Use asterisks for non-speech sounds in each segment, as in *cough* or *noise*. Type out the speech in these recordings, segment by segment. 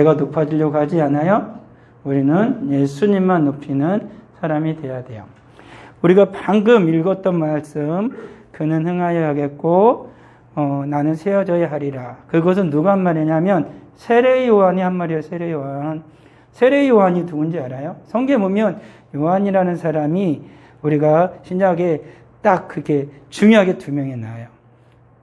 내가 높아지려고 하지 않아요? 우리는 예수님만 높이는 사람이 돼야 돼요. 우리가 방금 읽었던 말씀, 그는 흥하여 하겠고, 어, 나는 세워져야 하리라. 그것은 누가 한 말이냐면, 세례 요한이 한 말이에요, 세례 요한. 세례 요한이 누군지 알아요? 성경에 보면 요한이라는 사람이 우리가 신약에 딱 그렇게 중요하게 두 명이 나와요.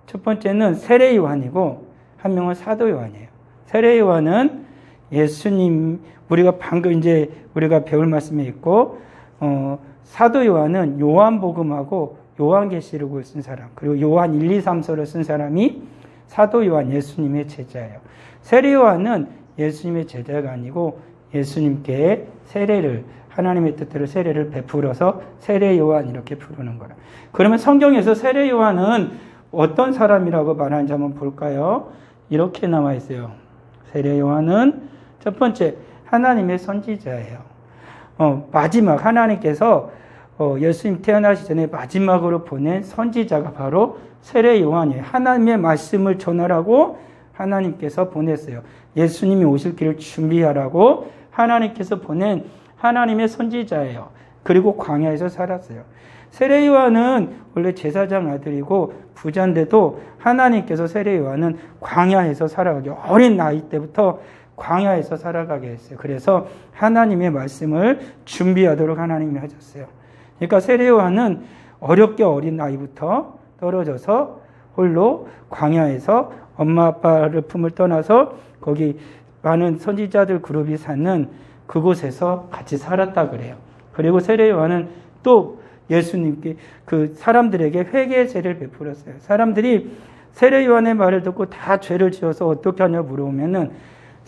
첫 번째는 세례 요한이고, 한 명은 사도 요한이에요. 세례 요한은 예수님, 우리가 방금 이제 우리가 배울 말씀에 있고, 어, 사도 요한은 요한복음하고 요한계시록을 쓴 사람, 그리고 요한 1, 2, 3서를 쓴 사람이 사도 요한 예수님의 제자예요. 세례 요한은 예수님의 제자가 아니고 예수님께 세례를 하나님의 뜻대로 세례를 베풀어서 세례 요한 이렇게 부르는 거라. 그러면 성경에서 세례 요한은 어떤 사람이라고 말하는지 한번 볼까요? 이렇게 나와 있어요. 세례 요한은 첫 번째 하나님의 선지자예요. 어, 마지막 하나님께서 어, 예수님 태어나시 전에 마지막으로 보낸 선지자가 바로 세례 요한이에요. 하나님의 말씀을 전하라고 하나님께서 보냈어요. 예수님이 오실 길을 준비하라고 하나님께서 보낸 하나님의 선지자예요. 그리고 광야에서 살았어요. 세례 요한은 원래 제사장 아들이고 부자인데도 하나님께서 세례 요한은 광야에서 살아가게 어린 나이 때부터 광야에서 살아가게 했어요. 그래서 하나님의 말씀을 준비하도록 하나님이 하셨어요. 그러니까 세례 요한은 어렵게 어린 나이부터 떨어져서 홀로 광야에서 엄마 아빠를 품을 떠나서 거기 많은 선지자들 그룹이 사는 그곳에서 같이 살았다 그래요. 그리고 세례 요한은 또 예수님께 그 사람들에게 회개의 세례를 베풀었어요. 사람들이 세례 요한의 말을 듣고 다 죄를 지어서 어떻게 하냐 물어보면은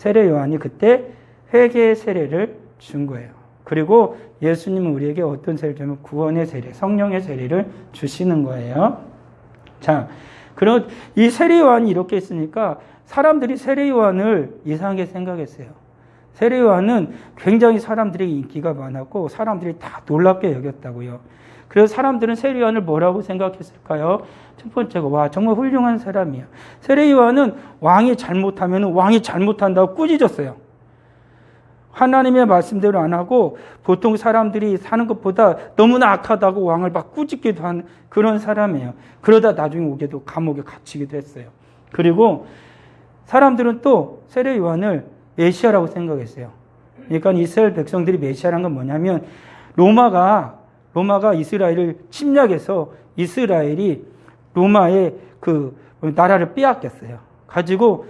세례 요한이 그때 회개의 세례를 준 거예요. 그리고 예수님은 우리에게 어떤 세례를 주면 구원의 세례, 성령의 세례를 주시는 거예요. 자, 그럼 이 세례 요한이 이렇게 있으니까 사람들이 세례 요한을 이상하게 생각했어요. 세례 요한은 굉장히 사람들에게 인기가 많았고 사람들이 다 놀랍게 여겼다고요. 그래서 사람들은 세례 요한을 뭐라고 생각했을까요? 첫 번째가 와 정말 훌륭한 사람이야. 세례 요한은 왕이 잘못하면 왕이 잘못한다고 꾸짖었어요. 하나님의 말씀대로 안 하고 보통 사람들이 사는 것보다 너무나 악하다고 왕을 막 꾸짖기도 한 그런 사람이에요. 그러다 나중에 오게도 감옥에 갇히기도 했어요. 그리고 사람들은 또 세례 요한을 메시아라고 생각했어요. 그러니까 이스라엘 백성들이 메시아란 건 뭐냐면 로마가 로마가 이스라엘을 침략해서 이스라엘이 로마의 그 나라를 빼앗겼어요. 가지고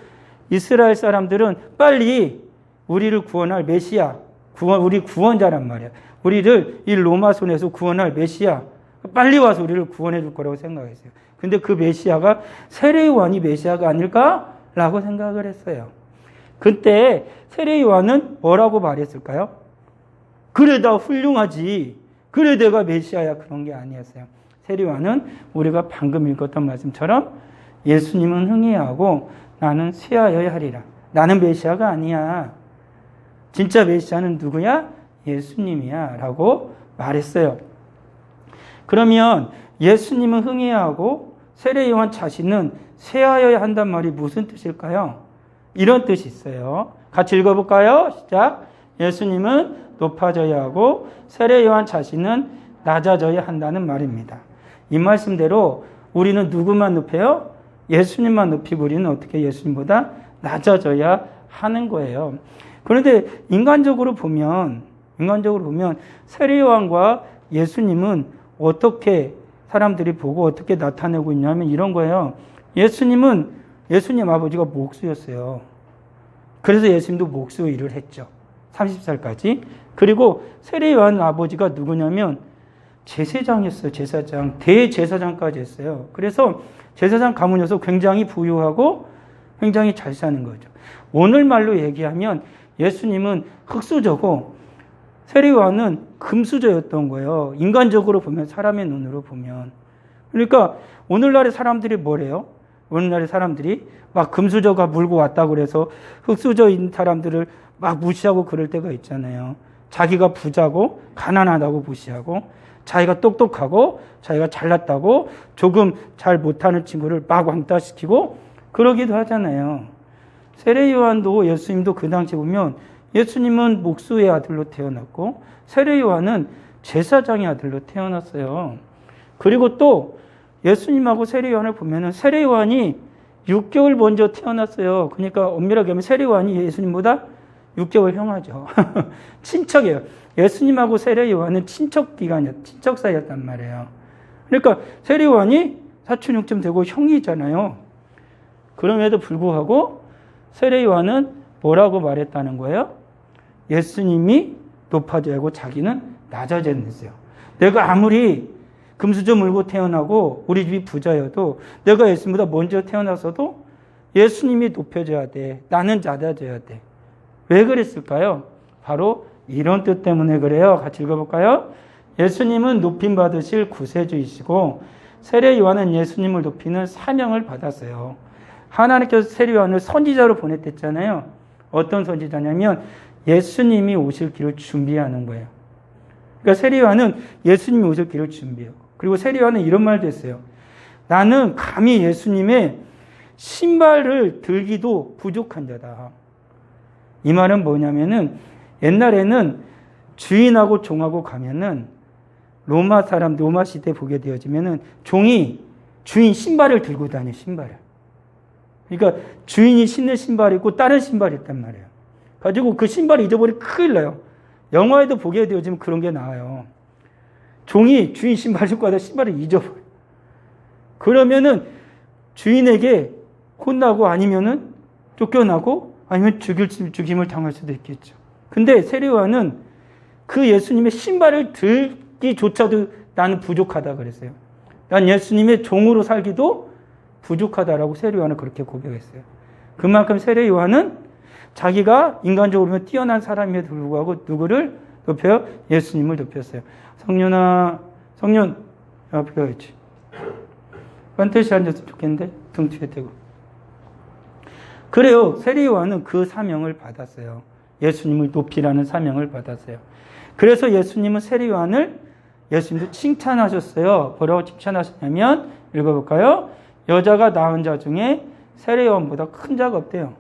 이스라엘 사람들은 빨리 우리를 구원할 메시아, 구원, 우리 구원자란 말이야. 우리를 이 로마 손에서 구원할 메시아, 빨리 와서 우리를 구원해 줄 거라고 생각했어요. 근데 그 메시아가 세례 요한이 메시아가 아닐까라고 생각을 했어요. 그때 세례 요한은 뭐라고 말했을까요? 그래 다 훌륭하지. 그래 내가 메시아야 그런 게 아니었어요. 세례 요한은 우리가 방금 읽었던 말씀처럼 예수님은 흥해하고 나는 쇠하여야 하리라. 나는 메시아가 아니야. 진짜 메시아는 누구야? 예수님이야. 라고 말했어요. 그러면 예수님은 흥해야 하고 세례 요한 자신은 쇠하여야 한단 말이 무슨 뜻일까요? 이런 뜻이 있어요. 같이 읽어볼까요? 시작. 예수님은 높아져야 하고 세례 요한 자신은 낮아져야 한다는 말입니다. 이 말씀대로 우리는 누구만 높여요? 예수님만 높이고 우리는 어떻게 예수님보다 낮아져야 하는 거예요. 그런데 인간적으로 보면 인간적으로 보면 세례 요한과 예수님은 어떻게 사람들이 보고 어떻게 나타내고 있냐면 이런 거예요. 예수님은 예수님 아버지가 목수였어요. 그래서 예수님도 목수 일을 했죠. 30살까지. 그리고 세례 요한 아버지가 누구냐면 제사장이었어요. 제사장. 대제사장까지 했어요. 그래서 제사장 가문이어서 굉장히 부유하고 굉장히 잘 사는 거죠. 오늘 말로 얘기하면 예수님은 흙수저고 세례요한은 금수저였던 거예요. 인간적으로 보면 사람의 눈으로 보면. 그러니까 오늘날의 사람들이 뭐래요? 오늘날의 사람들이 막 금수저가 물고 왔다 그래서 흙수저인 사람들을 막 무시하고 그럴 때가 있잖아요. 자기가 부자고 가난하다고 무시하고 자기가 똑똑하고 자기가 잘났다고 조금 잘 못하는 친구를 막 왕따시키고 그러기도 하잖아요. 세례 요한도 예수님도 그 당시 보면 예수님은 목수의 아들로 태어났고 세례 요한은 제사장의 아들로 태어났어요. 그리고 또 예수님하고 세례 요한을 보면은 세례 요한이 6개월 먼저 태어났어요. 그러니까 엄밀하게 하면 세례 요한이 예수님보다 6개월 형하죠. *laughs* 친척이에요. 예수님하고 세례 요한은 친척 기간이었, 친척 사이였단 말이에요. 그러니까 세례 요한이 사촌 육점 되고 형이잖아요. 그럼에도 불구하고 세례 요한은 뭐라고 말했다는 거예요? 예수님이 높아져야 하고 자기는 됐어요. 내가 아무리 금수저 물고 태어나고 우리 집이 부자여도 내가 예수님보다 먼저 태어나서도 예수님이 높여져야 돼. 나는 낮아져야 돼. 왜 그랬을까요? 바로 이런 뜻 때문에 그래요. 같이 읽어볼까요? 예수님은 높임 받으실 구세주이시고 세례 요한은 예수님을 높이는 사명을 받았어요. 하나님께서 세례 요한을 선지자로 보냈댔잖아요. 어떤 선지자냐면 예수님이 오실 길을 준비하는 거예요. 그러니까 세례 요한은 예수님이 오실 길을 준비해요. 그리고 세례 요한은 이런 말도 했어요. 나는 감히 예수님의 신발을 들기도 부족한 자다. 이 말은 뭐냐면은 옛날에는 주인하고 종하고 가면은 로마 사람 로마 시대 보게 되어지면은 종이 주인 신발을 들고 다녀 신발을. 그러니까 주인이 신는 신발이 있고 다른 신발이 있단 말이에요. 가지고 그 신발을 잊어버리면 큰일 나요. 영화에도 보게 되어지면 그런 게 나와요. 종이 주인 신발 신고 하다 신발을 잊어버려. 그러면은 주인에게 혼나고 아니면은 쫓겨나고 아니면 죽일, 죽임을 당할 수도 있겠죠. 근데 세례요한은 그 예수님의 신발을 들기조차도 나는 부족하다 그랬어요. 난 예수님의 종으로 살기도 부족하다라고 세례요한은 그렇게 고백했어요. 그만큼 세례요한은 자기가 인간적으로 뛰어난 사람임에도 불구하고 누구를 높여요? 예수님을 높였어요. 성년아, 성년, 앞에 가야지. 판테시 앉았으면 좋겠는데, 등 뒤에 대고. 그래요. 세례요한은 그 사명을 받았어요. 예수님을 높이라는 사명을 받았어요. 그래서 예수님은 세례요한을 예수님도 칭찬하셨어요. 뭐라고 칭찬하셨냐면 읽어볼까요? 여자가 낳은 자 중에 세례요한보다 큰 자가 없대요.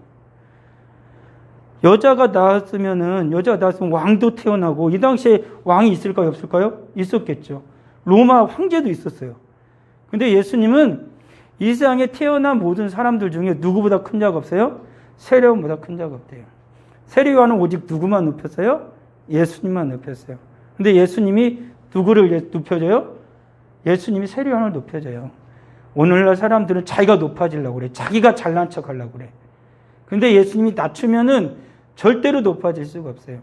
여자가 낳았으면은 여자가 낳았으면 왕도 태어나고 이 당시에 왕이 있을까요 없을까요? 있었겠죠. 로마 황제도 있었어요. 근데 예수님은 이 세상에 태어난 모든 사람들 중에 누구보다 큰 자가 없어요? 세례요한보다 큰 자가 없대요. 세례요한은 오직 누구만 높였어요? 예수님만 높였어요. 근데 예수님이 누구를 높여줘요? 예수님이 세례요한을 높여줘요. 오늘날 사람들은 자기가 높아지려고 그래. 자기가 잘난 척 하려고 그래. 근데 예수님이 낮추면은 절대로 높아질 수가 없어요.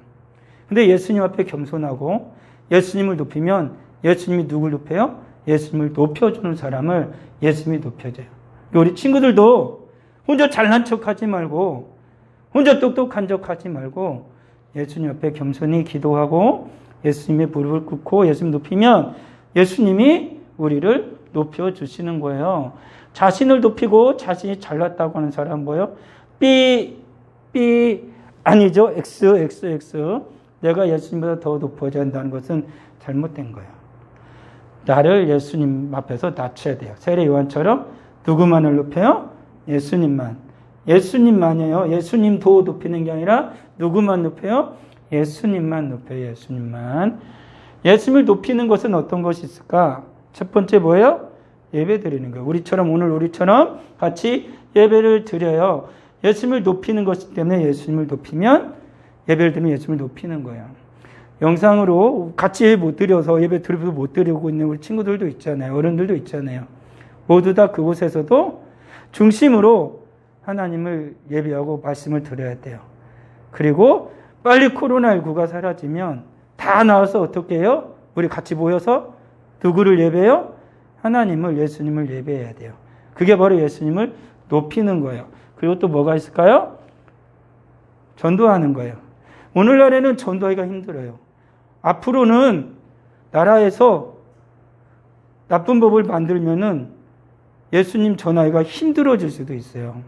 근데 예수님 앞에 겸손하고 예수님을 높이면 예수님이 누굴 높여요? 예수님을 높여주는 사람을 예수님이 높여줘요. 우리 친구들도 혼자 잘난 척 하지 말고 혼자 똑똑한 척 하지 말고 예수님 앞에 겸손히 기도하고 예수님의 무릎을 꿇고 예수님 높이면 예수님이 우리를 높여 주시는 거예요. 자신을 높이고 자신이 잘났다고 하는 사람 뭐예요? B, B, 아니죠. X, X, X. 내가 예수님보다 더 높아져야 한다는 것은 잘못된 거예요. 나를 예수님 앞에서 낮춰야 돼요. 세례 요한처럼 누구만을 높여요? 예수님만. 예수님만이에요. 예수님 도 높이는 게 아니라 누구만 높여요? 예수님만 높여요. 예수님만. 예수님을 높이는 것은 어떤 것이 있을까? 첫 번째 뭐예요? 예배 드리는 거예요. 우리처럼 오늘 우리처럼 같이 예배를 드려요. 예수님을 높이는 것이기 때문에 예수님을 높이면 예배를 드리면 예수님을 높이는 거예요. 영상으로 같이 못 드려서 예배 드리고 못 드리고 있는 우리 친구들도 있잖아요. 어른들도 있잖아요. 모두 다 그곳에서도 중심으로 하나님을 예배하고 말씀을 드려야 돼요. 그리고 빨리 코로나19가 사라지면 다 나와서 어떻게 해요? 우리 같이 모여서 누구를 예배해요? 하나님을, 예수님을 예배해야 돼요. 그게 바로 예수님을 높이는 거예요. 그리고 또 뭐가 있을까요? 전도하는 거예요. 오늘날에는 전도하기가 힘들어요. 앞으로는 나라에서 나쁜 법을 만들면은 예수님 전하기가 힘들어질 수도 있어요.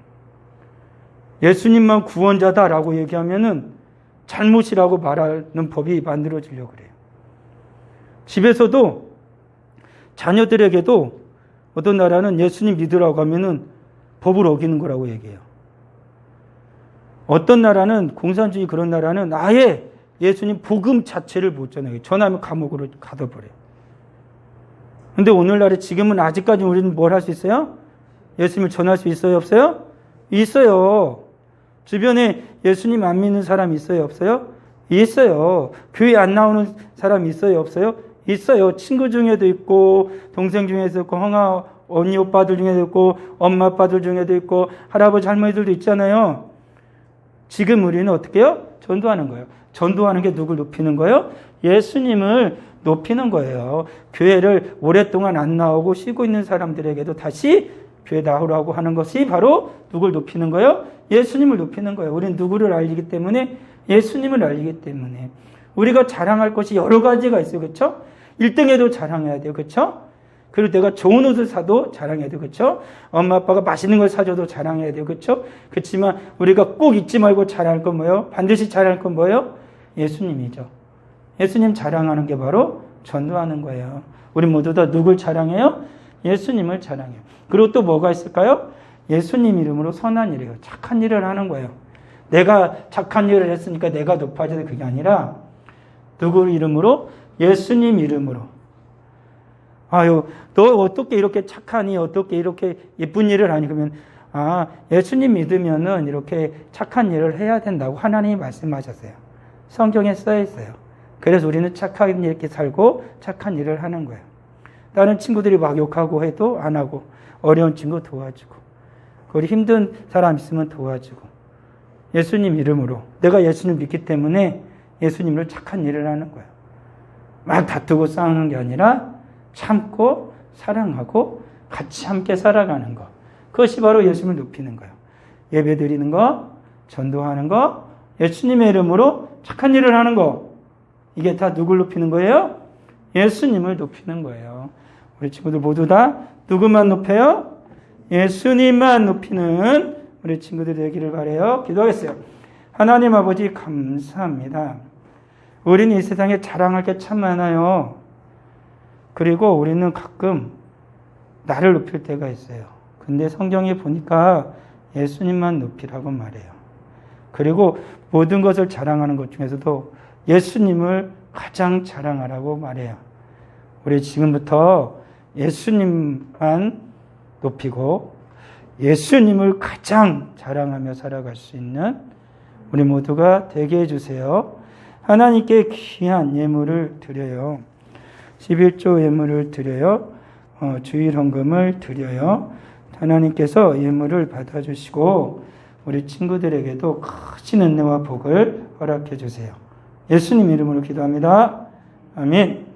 예수님만 구원자다라고 얘기하면은 잘못이라고 말하는 법이 만들어지려고 그래요. 집에서도 자녀들에게도 어떤 나라는 예수님 믿으라고 하면은 법을 어기는 거라고 얘기해요. 어떤 나라는 공산주의 그런 나라는 아예 예수님 복음 자체를 못 전해요. 전하면 감옥으로 가둬버려요. 근데 오늘날에 지금은 아직까지 우리는 뭘 할 수 있어요? 예수님을 전할 수 있어요? 없어요? 있어요. 주변에 예수님 안 믿는 사람 있어요? 없어요? 있어요. 교회 안 나오는 사람 있어요? 없어요? 있어요. 친구 중에도 있고, 동생 중에도 있고, 형아, 언니 오빠들 중에도 있고, 엄마 아빠들 중에도 있고, 할아버지 할머니들도 있잖아요. 지금 우리는 어떻게 해요? 전도하는 거예요. 전도하는 게 누굴 높이는 거예요? 예수님을 높이는 거예요. 교회를 오랫동안 안 나오고 쉬고 있는 사람들에게도 다시 나오라고 하는 것이 바로 누굴 높이는 거예요? 예수님을 높이는 거예요. 우리는 누구를 알리기 때문에 예수님을 알리기 때문에 우리가 자랑할 것이 여러 가지가 있어요. 그렇죠? 1등에도 자랑해야 돼요. 그렇죠? 그리고 내가 좋은 옷을 사도 자랑해야 돼요. 그렇죠? 엄마 아빠가 맛있는 걸 사줘도 자랑해야 돼요. 그렇죠? 그렇지만 우리가 꼭 잊지 말고 자랑할 건 뭐예요? 반드시 자랑할 건 뭐예요? 예수님이죠. 예수님 자랑하는 게 바로 전도하는 거예요. 우리 모두 다 누굴 자랑해요? 예수님을 자랑해요. 그리고 또 뭐가 있을까요? 예수님 이름으로 선한 일이에요. 착한 일을 하는 거예요. 내가 착한 일을 했으니까 내가 높아져야 그게 아니라 누구 이름으로? 예수님 이름으로. 아유, 너 어떻게 이렇게 착하니? 어떻게 이렇게 예쁜 일을 하니? 그러면, 아, 예수님 믿으면은 이렇게 착한 일을 해야 된다고 하나님이 말씀하셨어요. 성경에 써 있어요. 그래서 우리는 착하게 이렇게 살고 착한 일을 하는 거예요. 다른 친구들이 막 욕하고 해도 안 하고, 어려운 친구 도와주고, 우리 힘든 사람 있으면 도와주고, 예수님 이름으로. 내가 예수님 믿기 때문에 예수님을 착한 일을 하는 거예요. 막 다투고 싸우는 게 아니라 참고 사랑하고 같이 함께 살아가는 것. 그것이 바로 예수님을 높이는 거예요. 예배 드리는 거, 전도하는 거, 예수님의 이름으로 착한 일을 하는 거. 이게 다 누굴 높이는 거예요? 예수님을 높이는 거예요. 우리 친구들 모두 다 누구만 높여요? 예수님만 높이는 우리 친구들 되기를 바래요. 기도하겠어요. 하나님 아버지 감사합니다. 우리는 이 세상에 자랑할 게 참 많아요. 그리고 우리는 가끔 나를 높일 때가 있어요. 근데 성경에 보니까 예수님만 높이라고 말해요. 그리고 모든 것을 자랑하는 것 중에서도 예수님을 가장 자랑하라고 말해요. 우리 지금부터 예수님만 높이고 예수님을 가장 자랑하며 살아갈 수 있는 우리 모두가 되게 해주세요. 하나님께 귀한 예물을 드려요. 11조 예물을 드려요. 어, 주일 헌금을 드려요. 하나님께서 예물을 받아주시고 우리 친구들에게도 크신 은혜와 복을 허락해 주세요. 예수님 이름으로 기도합니다. 아멘.